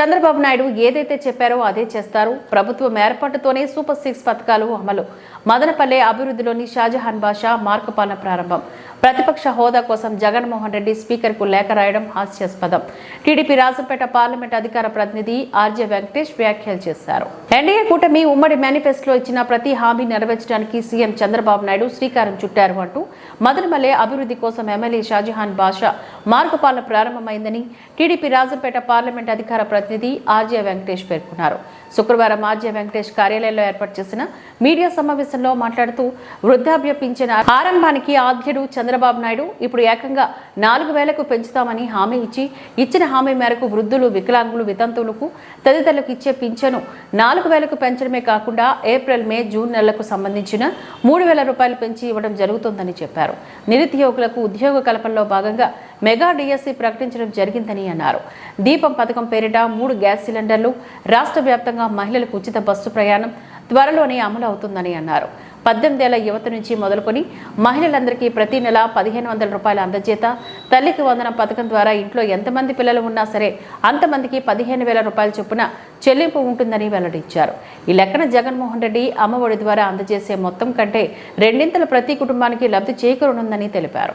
చంద్రబాబు నాయుడు ఏదైతే చెప్పారో అదే చేస్తారు. ప్రభుత్వం ఏర్పాటుతోనే సూపర్ సిక్స్ పథకాలు అమలు. మదనపల్లె అభివృద్ధిలోని షాజహాన్ బాషా మార్కపాలన ప్రారంభం. ప్రతిపక్ష హోదా కోసం జగన్మోహన్ రెడ్డి స్పీకర్కు లేఖ రాయడం హాస్యాస్పదం. టీడీపీ రాజంపేట పార్లమెంట్ అధికార ప్రతినిధి ఆర్జే వెంకటేష్ వ్యాఖ్యలు చేశారు. ఎన్డీఏ కూటమి ఉమ్మడి మేనిఫెస్టోలో ఇచ్చిన ప్రతి హామీ నెరవేర్చడానికి సీఎం చంద్రబాబు నాయుడు శ్రీకారం చుట్టారు అంటూ మదనమల్లె అభివృద్ధి కోసం ఎమ్మెల్యే షాజహాన్ బాషా మార్గపాలన ప్రారంభమైందని టీడీపీ రాజంపేట పార్లమెంట్ అధికార ప్రతినిధి ఆర్జే వెంకటేష్ పేర్కొన్నారు. శుక్రవారం ఆర్జే వెంకటేష్ కార్యాలయంలో ఏర్పాటు చేసిన మీడియా సమావేశంలో మాట్లాడుతూ వృద్ధాప్య పింఛన్ ఆరంభానికి ఆద్యుడు చంద్రబాబు నాయుడు ఇప్పుడు ఏకంగా నాలుగు వేలకు పెంచుతామని హామీ ఇచ్చి ఇచ్చిన హామీ మేరకు వృద్ధులు వికలాంగులు వితంతువులకు తదితరులకు ఇచ్చే పింఛను నాలుగు వేలకు పెంచడమే కాకుండా ఏప్రిల్ మే జూన్ నెలలకు సంబంధించిన మూడు వేల రూపాయలు పెంచి ఇవ్వడం జరుగుతుందని చెప్పారు. నిరుద్యోగులకు ఉద్యోగ కల్పనలో భాగంగా మెగా డిఎస్సి ప్రకటించడం జరిగిందని అన్నారు. దీపం పథకం పేరిట మూడు గ్యాస్ సిలిండర్లు రాష్ట్ర వ్యాప్తంగా మహిళలకు ఉచిత బస్సు ప్రయాణం త్వరలోనే అమలు అవుతుందని అన్నారు పద్దెనిమిదేళ్ళ యువత నుంచి మొదలుకొని మహిళలందరికీ ప్రతి నెల పదిహేను వందల రూపాయల అందజేత తల్లికి వందన పథకం ద్వారా ఇంట్లో ఎంతమంది పిల్లలు ఉన్నా సరే అంతమందికి పదిహేను వేల రూపాయల చొప్పున చెల్లింపు ఉంటుందని వెల్లడించారు. ఈ లెక్కన జగన్మోహన్ రెడ్డి అమ్మఒడి ద్వారా అందజేసే మొత్తం కంటే రెండింతలు ప్రతి కుటుంబానికి లబ్ధి చేకూరనుందని తెలిపారు.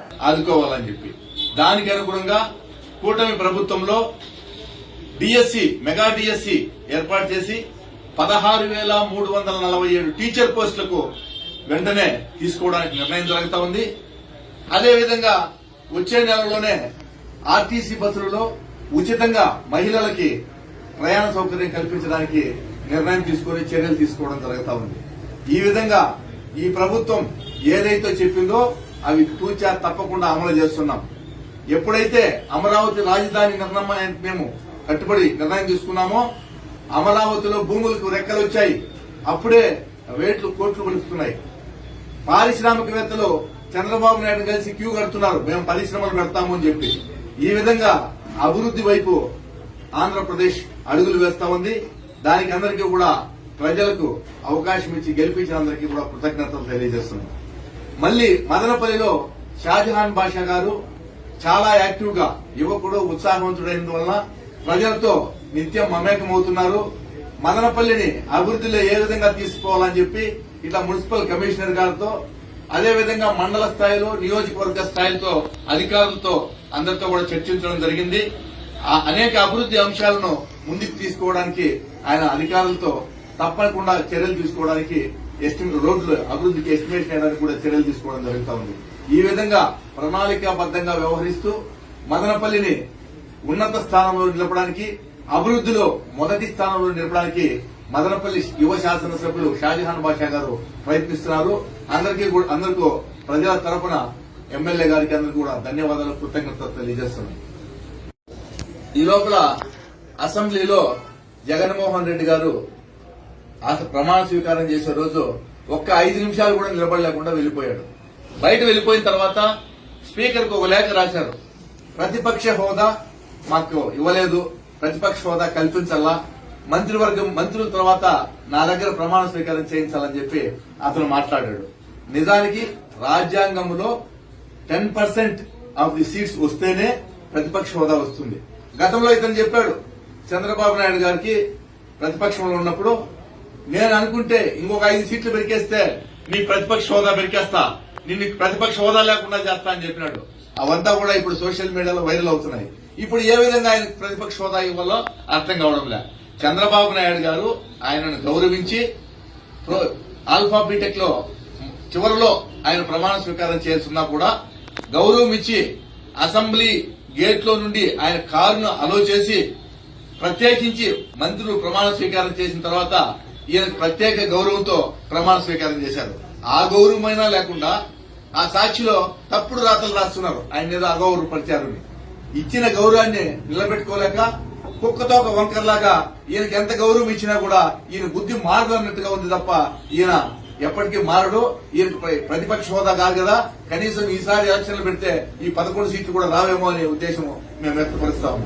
దానికి అనుగుణంగా కూటమి ప్రభుత్వంలో డిఎస్సి మెగా డిఎస్సి ఏర్పాటు చేసి పదహారు వేల మూడు వందల నలభై ఏడు టీచర్ పోస్టులకు వెంటనే తీసుకోవడానికి నిర్ణయం జరుగుతా ఉంది. అదేవిధంగా వచ్చే నెలలోనే ఆర్టీసీ బస్సులలో ఉచితంగా మహిళలకి ప్రయాణ సౌకర్యం కల్పించడానికి నిర్ణయం తీసుకొని చర్యలు తీసుకోవడం జరుగుతా ఉంది. ఈ విధంగా ఈ ప్రభుత్వం ఏదైతే చెప్పిందో అవి తూచా తప్పకుండా అమలు చేస్తున్నాం. ఎప్పుడైతే అమరావతి రాజధాని నిర్ణయం మేము కట్టుబడి నిర్ణయం తీసుకున్నామో అమరావతిలో భూములకు రెక్కలు వచ్చాయి. అప్పుడే రేట్లు కోట్లు పలుకుతున్నాయి పారిశ్రామికవేత్తలు చంద్రబాబు నాయుడు కలిసి క్యూ కడుతున్నారు. మేము పరిశ్రమలు పెడతాము అని చెప్పి. ఈ విధంగా అభివృద్ధి వైపు ఆంధ్రప్రదేశ్ అడుగులు వేస్తా ఉంది. దానికి అందరికీ కూడా ప్రజలకు అవకాశం ఇచ్చి గెలిపించినందరికీ కూడా కృతజ్ఞతలు తెలియజేస్తున్నాం. మళ్ళీ మదనపల్లిలో షాజహాన్ బాషా గారు చాలా యాక్టివ్గా యువకుడు ఉత్సాహవంతుడైనందువలన ప్రజలతో నిత్యం మమేకమవుతున్నారు. మదనపల్లిని అభివృద్ధిలో ఏ విధంగా తీసుకోవాలని చెప్పి ఇట్లా మున్సిపల్ కమిషనర్ గారితో అదేవిధంగా మండల స్థాయిలో నియోజకవర్గ స్థాయితో అధికారులతో అందరితో కూడా చర్చించడం జరిగింది. అనేక అభివృద్ధి అంశాలను ముందుకు తీసుకోవడానికి ఆయన అధికారులతో తప్పకుండా చర్యలు తీసుకోవడానికి ఎస్టిమేట్ రోడ్లు అభివృద్ధికి ఎస్టిమేషన్ చేయడానికి కూడా చర్యలు తీసుకోవడం జరుగుతూ ఉంది. ఈ విధంగా ప్రణాళికాబద్దంగా వ్యవహరిస్తూ మదనపల్లిని ఉన్నత స్థానంలో నిలపడానికి అభివృద్ధిలో మొదటి స్థానంలో నిలపడానికి మదనపల్లి యువ శాసనసభ్యులు షాజహాన్ బాషా గారు ప్రయత్నిస్తున్నారు. అందరికీ అందరికీ ప్రజల తరపున ఎమ్మెల్యే గారికి అందరికీ కూడా ధన్యవాదాలు కృతజ్ఞత తెలియజేస్తున్నాం ఈ లోపల అసెంబ్లీలో జగన్మోహన్ రెడ్డి గారు ప్రమాణ స్వీకారం చేసే రోజు ఒక్క ఐదు నిమిషాలు కూడా నిలబడలేకుండా వెళ్ళిపోయాడు బయట వెళ్ళిపోయిన తర్వాత స్పీకర్కు ఒక లేఖ రాశారు. ప్రతిపక్ష హోదా మాకు ఇవ్వలేదు. ప్రతిపక్ష హోదా కల్పించాలా మంత్రివర్గం మంత్రుల తర్వాత నా దగ్గర ప్రమాణ స్వీకారం చేయించాలని చెప్పి అతను మాట్లాడాడు. నిజానికి రాజ్యాంగంలో ten percent of the seats వస్తేనే ప్రతిపక్ష హోదా వస్తుంది. గతంలో ఇతను చెప్పాడు చంద్రబాబు నాయుడు గారికి ప్రతిపక్షంలో ఉన్నప్పుడు నేను అనుకుంటే ఇంకొక ఐదు సీట్లు పెరికేస్తే నీ ప్రతిపక్ష హోదా పెరికేస్తా నిన్ను ప్రతిపక్ష హోదా లేకుండా చేస్తా అని చెప్పినాడు. అవంతా కూడా ఇప్పుడు సోషల్ మీడియాలో వైరల్ అవుతున్నాయి. ఇప్పుడు ఏ విధంగా ఆయన ప్రతిపక్ష హోదా ఇవ్వాలో అర్థం కావడం లే చంద్రబాబు నాయుడు గారు ఆయనను గౌరవించి ప్రో- ఆల్ఫా బీటెక్లో చివరిలో ఆయన ప్రమాణ స్వీకారం చేస్తున్నా కూడా గౌరవం ఇచ్చి అసెంబ్లీ గేట్లో నుండి ఆయన కారును అలో చేసి ప్రత్యేకించి మంత్రులు ప్రమాణ స్వీకారం చేసిన తర్వాత ఈయన ప్రత్యేక గౌరవంతో ప్రమాణ స్వీకారం చేశారు. ఆ గౌరవమైనా లేకుండా ఆ సాక్షిలో తప్పుడు రాతలు రాస్తున్నారు. ఆయన మీద అగౌరవపరిచారు ఇచ్చిన గౌరవాన్ని నిలబెట్టుకోలేక కుక్కతో ఒక వంకర్లాగా ఈయనకి ఎంత గౌరవం ఇచ్చినా కూడా ఈయన బుద్ధి మారదు అన్నట్టుగా ఉంది తప్ప ఈయన ఎప్పటికీ మారడు. ఈయన ప్రతిపక్ష హోదా కాదు కదా. కనీసం ఈసారి ఎలక్షన్లు పెడితే ఈ పదకొండు సీట్లు కూడా రావేమో అనే ఉద్దేశం మేము వ్యక్తపరుస్తాము.